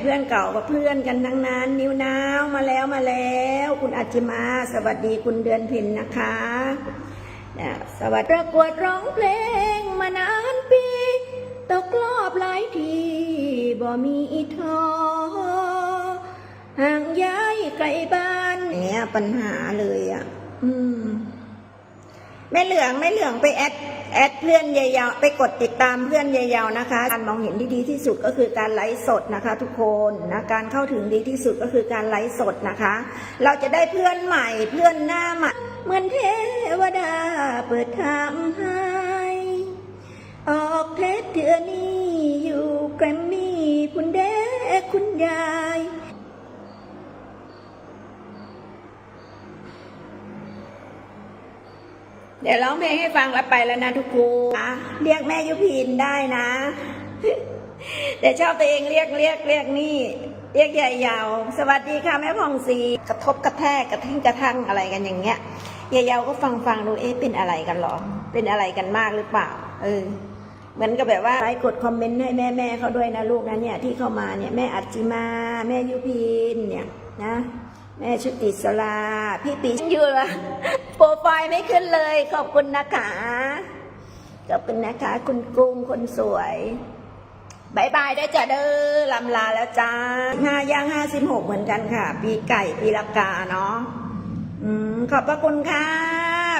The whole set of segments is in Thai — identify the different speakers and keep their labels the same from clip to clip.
Speaker 1: เพื่อนเก่ากับเพื่อนกันทั้งนั้น นิ้วนาวมาแล้วมาแล้ว คุณอาจิมา สวัสดีคุณเดือนเพ็ญนะคะสวัสดีประกวดร้องเพลงมานานปี ตกรอบหลายทีบ่มีท้อห่างย้ายไกลบ้านเนี่ยปัญหาเลยอะ อืม แม่เหลืองแม่เหลืองไปแอดแอดเพื่อนยายาวไปกดติดตามเพื่อนยายาวนะคะ การมองเห็นที่ดีที่สุดก็คือการไลฟ์สดนะคะ ทุกคนนะการเข้าถึงดีที่สุดก็คือการไลฟ์สดนะคะ เราจะได้เพื่อนใหม่เพื่อนหน้าใหม่เหมือนเทวดาเปิดทางให้ออกเทสเถือนี้อยู่แกรมมี่คุณเด็กคุณยาย เดี๋ยวร้องเพลงให้ฟังแล้วไปแล้วนะทุกคนอะเรียกแม่ยุพินได้นะ แต่ชอบตัวเองเรียกเรียกเรียกนี่ เรียกใหญ่ยาว สวัสดีค่ะแม่พองศรีกระทบกระแทกกระทิ้งกระทั่งอะไรกันอย่างเงี้ยใหญ่ยาวก็ฟังฟังดูเอ๊ะเป็นอะไรกันหรอ เป็นอะไรกันมากหรือเปล่า เออเหมือนกับแบบว่าไลค์กดคอมเมนต์ให้แม่แม่เขาด้วยนะลูกนะเนี่ยที่เข้ามาเนี่ยแม่อัจจิมา แม่ยุพินเนี่ยนะ แม่ชุติสลาพี่ปีอยู่ละโปรไฟล์ไม่ขึ้นเลย ขอบคุณนะคะขอบคุณนะคะ คุณกุ้งคนสวยบายบายได้จ้ะเด้อลำลาแล้วจ้าห้าย่างห้าสิบหกเหมือนกันค่ะ ปีไก่ปีละกาเนาะอืมขอบพระคุณค่ะ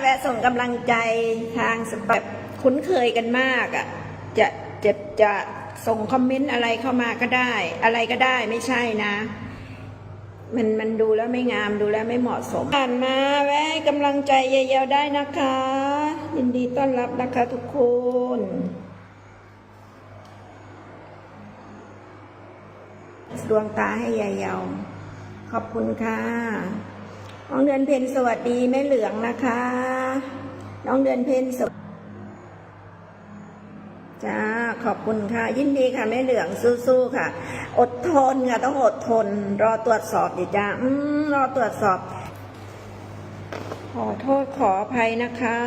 Speaker 1: แวะส่งกำลังใจทางสแบบคุ้นเคยกันมากอะ่ะ จะจะจะส่งคอมเมนต์อะไรเข้ามาก็ได้ อะไรก็ได้ไม่ใช่นะ มันมันดูแล้วไม่งามดูแล้วไม่เหมาะสม ผ่านมาแวะให้กำลังใจยายเยาวได้นะคะ ยินดีต้อนรับนะคะทุกคนดวงตาให้ยายยาวขอบคุณค่ะ น้องเดือนเพ็ญสวัสดีแม่เหลืองนะคะ น้องเดือนเพ็ญสวัส จ้าขอบคุณค่ะ ยินดีค่ะแม่เหลืองสู้ๆค่ะ อดทนค่ะต้องอดทน รอตรวจสอบดิจ้าอืมรอตรวจสอบ ขอโทษขออภัยนะคะ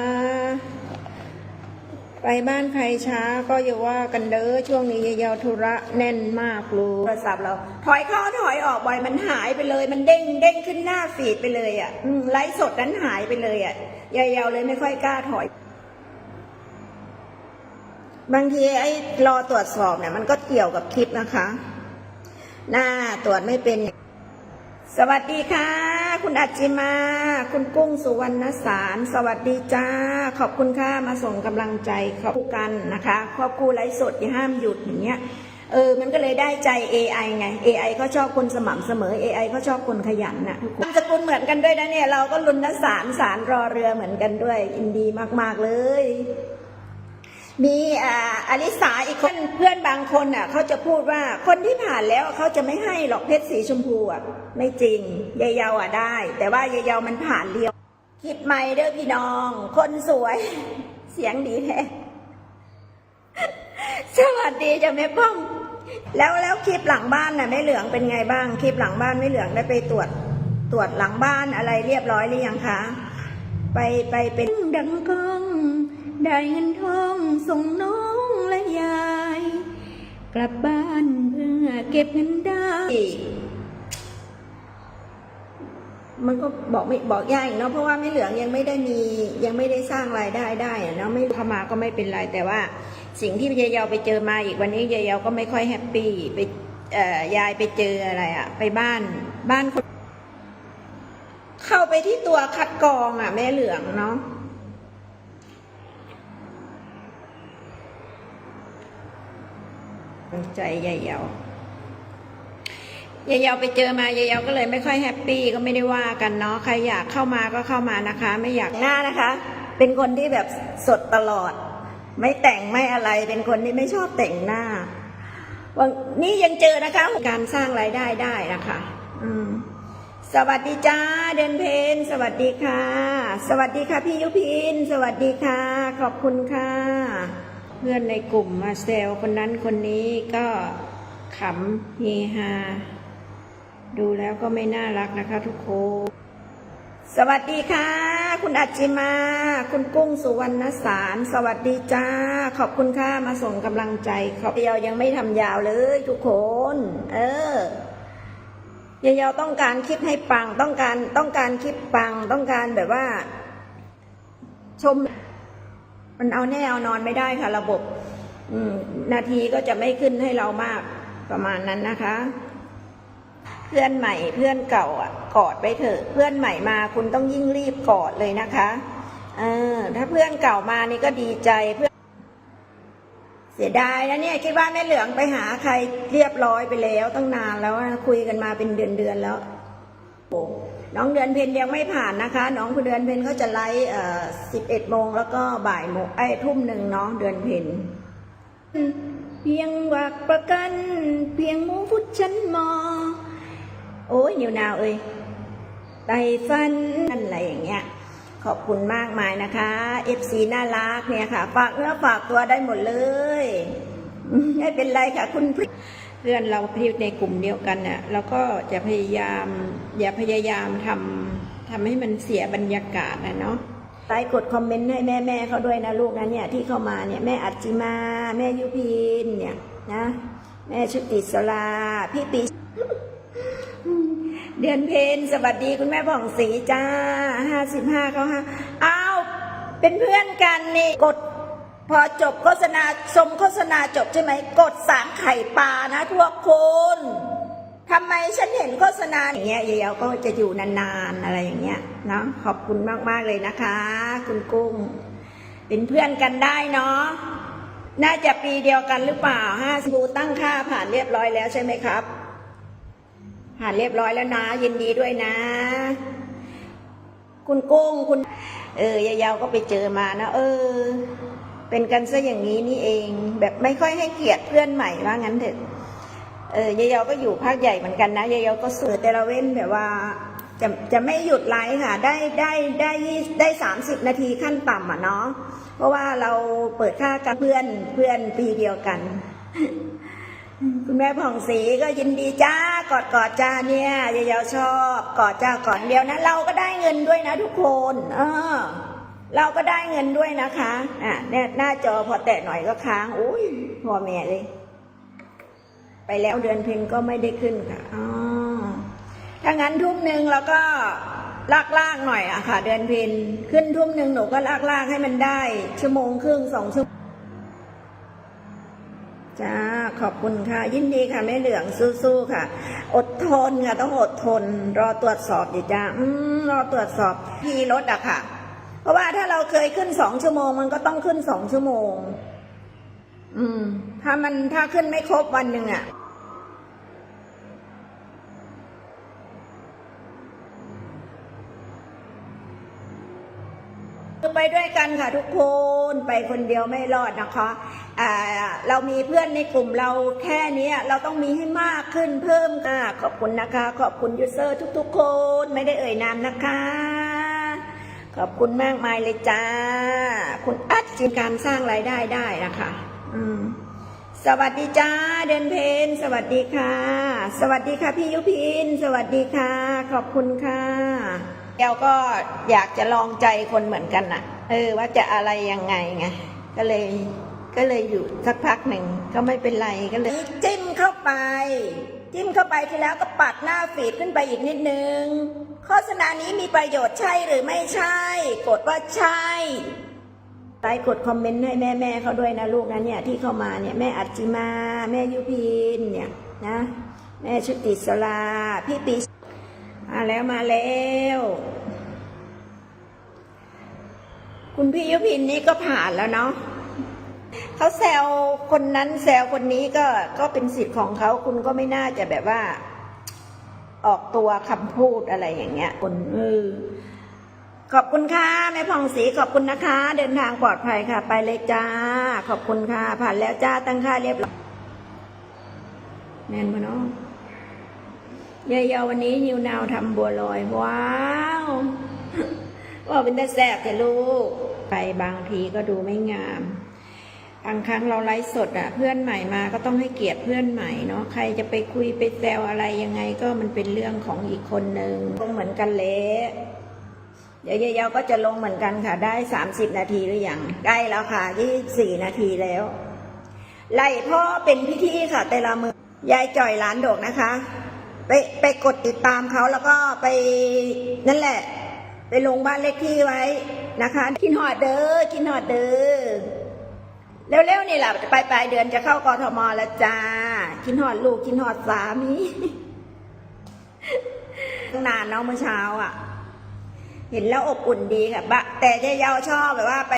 Speaker 1: ไปบ้านใครช้าก็อย่าว่ากันเด้อช่วงนี้ยาวธุระแน่นมากลูโทรศัพท์เรา ถอยเข้าถอยออกบ่อยมันหายไปเลย มันเด้งเด้งขึ้นหน้าฟีดไปเลยอะไลฟ์สดนั้นหายไปเลยอะยาวๆเลยไม่ค่อยกล้าถอย บางทีไอ้รอตรวจสอบเนี่ยมันก็เกี่ยวกับคลิปนะคะ หน้าตรวจไม่เป็น สวัสดีค่ะ คุณอัจจิมา คุณกุ้งสุวรรณสาร สวัสดีจ้า ขอบคุณค่ะมาส่งกำลังใจขอบคุกันนะคะครอบครูไลฟ์สดอย่าห้ามหยุดอย่างเงี้ยเออ มันก็เลยได้ใจ AI ไง AI เขาชอบคนสม่ำเสมอ AI เขาชอบคนขยันนะทุกคนามสกุลเหมือนกันด้วยนะเนี่ย เราก็ลุนนสารสารรอเรือเหมือนกันด้วยยินดีมาก ๆ เลย มีอ่าอลิสาอีกคนเพื่อนบางคนอะเขาจะพูดว่าคนที่ผ่านแล้วเขาจะไม่ให้หรอกเพชรสีชมพูอะไม่จริงยายเยาวอะได้ แต่ว่ายายเยาวมันผ่านเรียวคลิปใหม่เด้อพี่น้อง คนสวย เสียงดีแท้สวัสดีจ้ะแม่ป้อมแล้วแล้วคลิปหลังบ้านน่ะแม่เหลืองเป็นไงบ้างคลิปหลังบ้านแม่เหลืองได้ไปตรวจตรวจหลังบ้านอะไรเรียบร้อยหรือยังคะไปไปเป็นดังกอง ได้เงินทองส่งน้องและยาย กลับบ้านเพื่อเก็บเงินได้ มันก็บอกไม่บอกยากอีกเนาะเพราะว่าไม่เหลืองยังไม่ได้มียังไม่ได้สร้างรายได้ได้อะเนาะไม่เข้ามาก็ไม่เป็นไรแต่ว่า สิ่งที่ยายเยาไปเจอมาอีกวันนี้ยายเยาก็ไม่ค่อยแฮปปี้ไปยายไปเจออะไรอะไปบ้านบ้านคน เข้าไปที่ตัวคัดกรองอะแม่เหลืองเนาะ ใจยายเยายายเยาไปเจอมายายเยาก็เลยไม่ค่อยแฮปปี้ก็ไม่ได้ว่ากันเนาะใครอยากเข้ามาก็เข้ามานะคะ ไม่อยากหน้านะคะ เป็นคนที่แบบสดตลอด ไม่แต่งไม่อะไรเป็นคนที่ไม่ชอบแต่งหน้าวันนี่ยังเจอนะคะการสร้างรายได้ได้นะคะ อืมสวัสดีจ้าเดนเพน สวัสดีค่ะ สวัสดีค่ะพี่ยุพิน สวัสดีค่ะ ขอบคุณค่ะ เพื่อนในกลุ่มมาเซลคนนั้นคนนี้ก็ขำเฮฮา ดูแล้วก็ไม่น่ารักนะคะทุกคน สวัสดีค่ะ คุณอัจจิมา คุณกุ้งสุวรรณสาร สวัสดีจ้า ขอบคุณค่ะมาส่งกำลังใจ ขอบเดียวยังไม่ทำยาวเลยทุกคน เออยายเยาต้องการคลิปให้ปัง ต้องการต้องการคลิปปัง ต้องการแบบว่า ชม มันเอาแน่เอานอนไม่ได้ค่ะ ระบบนาทีก็จะไม่ขึ้นให้เรามากประมาณนั้นนะคะ เพื่อนใหม่เพื่อนเก่าอะ กอดไปเถอะ เพื่อนใหม่มาคุณต้องยิ่งรีบกอดเลยนะคะเออถ้าเพื่อนเก่ามานี่ก็ดีใจเพื่อนเสียดายนะเนี่ยคิดว่าแม่เหลืองไปหาใครเรียบร้อยไปแล้วตั้งนานแล้วคุยกันมาเป็นเดือนเดือนๆแล้ว น้องเดือนเพนยังไม่ผ่านนะคะ น้องเดือนเพนเขาจะไลฟ์สิบเอ็ดโมงแล้วก็บ่ายโมงไอ้ทุ่มหนึ่งเนาะเดือนเพนเพียงวักประกัน เพียงมูพุดฉันมอ โอ้ยนิวนาวเอ้ยไตฟันอะไรอย่างเงี้ย ขอบคุณมากมายนะคะ FC น่ารักเนี่ยค่ะ ฝากเนื้อฝากตัวได้หมดเลย ไม่เป็นไรค่ะคุณ เพื่อนเราที่ในกลุ่มเดียวกันเนี่ยเราก็จะพยายาม อย่าพยายามทำทำให้มันเสียบรรยากาศนะเนาะไลค์กดคอมเมนต์ให้แม่แม่ๆเขาด้วยนะลูกนะเนี่ยที่เข้ามาเนี่ยแม่อัจจิมา แม่ยุพินเนี่ยนะแม่ชุติศราพี่ปีเดือนเพนสวัสดีคุณแม่ผ่องศรีจ้าห้าสิบห้าเขาห้าอ้าวเป็นเพื่อนกันนี่กด พอจบโฆษณาชมโฆษณาจบใช่ไหมกดสามไข่ปลานะทุกคนทำไมฉันเห็นโฆษณาอย่างเงี้ยยายๆก็จะอยู่นานๆอะไรอย่างเงี้ยเนาะขอบคุณมากๆเลยนะคะ คุณกุ้ง เป็นเพื่อนกันได้เนาะน่าจะปีเดียวกันหรือเปล่าห้าสบูตั้งค่าผ่านเรียบร้อยแล้วใช่ไหมครับ ผ่านเรียบร้อยแล้วนะยินดีด้วยนะ คุณกุ้งคุณ เออยายาวก็ไปเจอมานะ เออ เป็นกันซะอย่างนี้นี่เอง แบบไม่ค่อยให้เกียรติเพื่อนใหม่ว่างั้นเถอะเออยายาก็อยู่ภาคใหญ่เหมือนกันนะยายาก็สื่อแต่ละเว้นแบบว่าจะจะไม่หยุดไลฟ์ค่ะ ได้ได้ได้ได้สามสิบนาทีขั้นต่ำอะเนาะเพราะว่าเราเปิดค่ากับเพื่อนเพื่อนปีเดียวกัน คุณแม่ผ่องศรีก็ยินดีจ้ากอดกอดจ้าเนี่ยยายาชอบกอดจ้าก่อนเดียวนะเราก็ได้เงินด้วยนะทุกคน เออ เราก็ได้เงินด้วยนะคะอะเนี่ยหน้าจอพอแตะหน่อยก็ค้างโอ้ยพ่อแม่เลย ไปแล้วเดือนเพ็ญก็ไม่ได้ขึ้นค่ะอ๋อถ้างั้นทุ่มหนึ่งเราก็ลากลากหน่อยอะค่ะ เดือนเพ็ญขึ้นทุ่มหนึ่งหนูก็ลากลากให้มันได้ ชั่วโมงครึ่งสองชั่วโมงจ้าขอบคุณค่ะ ยินดีค่ะแม่เหลืองสู้ๆค่ะ อดทนค่ะต้องอดทน รอตรวจสอบดิจ้าอืมรอตรวจสอบที่รถอะค่ะ เพราะว่าถ้าเราเคยขึ้นสองชั่วโมง มันก็ต้องขึ้นสองชั่วโมง อืม ถ้ามันถ้าขึ้นไม่ครบวันหนึ่งอะไปด้วยกันค่ะทุกคนไปคนเดียวไม่รอดนะคะอ่าเรามีเพื่อนในกลุ่มเราแค่นี้เราต้องมีให้มากขึ้นเพิ่มค่ะขอบคุณนะคะ ขอบคุณยูเซอร์ทุกๆคน ไม่ได้เอ่ยนามนะคะ ขอบคุณมากมายเลยจ้า คุณอัดจินการสร้างรายได้ได้นะคะ อืม สวัสดีจ้าเดนเพน สวัสดีค่ะ สวัสดีค่ะพี่ยุพิน สวัสดีค่ะ ขอบคุณค่ะแก้วก็อยากจะลองใจคนเหมือนกันน่ะ เออ ว่าจะอะไรยังไงไงก็เลยก็เลยอยู่สักพักหนึ่งก็ไม่เป็นไรก็เลยจิ้มเข้าไป จิ้มเข้าไปทีแล้วก็ปัดหน้าฟีดขึ้นไปอีกนิดนึง โฆษณานี้มีประโยชน์ใช่หรือไม่ใช่ กดว่าใช่ไลค์กดคอมเมนต์ให้แม่แม่ๆเขาด้วยนะลูกนะเนี่ยที่เข้ามาเนี่ยแม่อัจจิมา แม่ยุพินเนี่ยนะ แม่ชุติศราพี่ปีมาแล้วมาแล้ว คุณพี่ยุพินนี่ก็ผ่านแล้วเนาะ เขาแซวคนนั้นแซวคนนี้ก็ก็เป็นสิทธิ์ของเขาคุณก็ไม่น่าจะแบบว่า ออกตัวคำพูดอะไรอย่างเงี้ยคนเออขอบคุณค่ะแม่ผ่องศรีขอบคุณนะคะ เดินทางปลอดภัยค่ะ ไปเลยจ้า ขอบคุณค่ะ ผ่านแล้วจ้าตั้งค่าเรียบร้อยแน่นปะเนาะยายาวันนี้นิวนาวทำบัวลอย ว้าวว่าเป็นแต่แสบแต่ลูก ไปบางทีก็ดูไม่งาม บางครั้งเราไลฟ์สดอะเพื่อนใหม่มาก็ต้องให้เกียรติเพื่อนใหม่เนาะใครจะไปคุยไปแซวอะไรยังไงก็มันเป็นเรื่องของอีกคนหนึ่งก็เหมือนกันเละเดี๋ยวยายๆก็จะลงเหมือนกันค่ะ ได้สามสิบนาทีหรือยังใกล้แล้วค่ะยี่สี่นาทีแล้วไล่พ่อเป็นพิธีค่ะ แต่ละมือยายจ่อยหลานโดกนะคะ ไปไปกดติดตามเขาแล้วก็ไปนั่นแหละ ไปลงบ้านเลขที่ไว้นะคะกินหอดเด้อกินหอดเด้อ เร็วๆนี่แหละไปปลายเดือนจะเข้ากทมแล้วจ้ากินหอดลูกกินหอดสามีตั้งนานเนาะเมื่อเช้าอะ เห็นแล้วอบอุ่นดีค่ะบะแต่ยายเยาชอบแบบว่าไป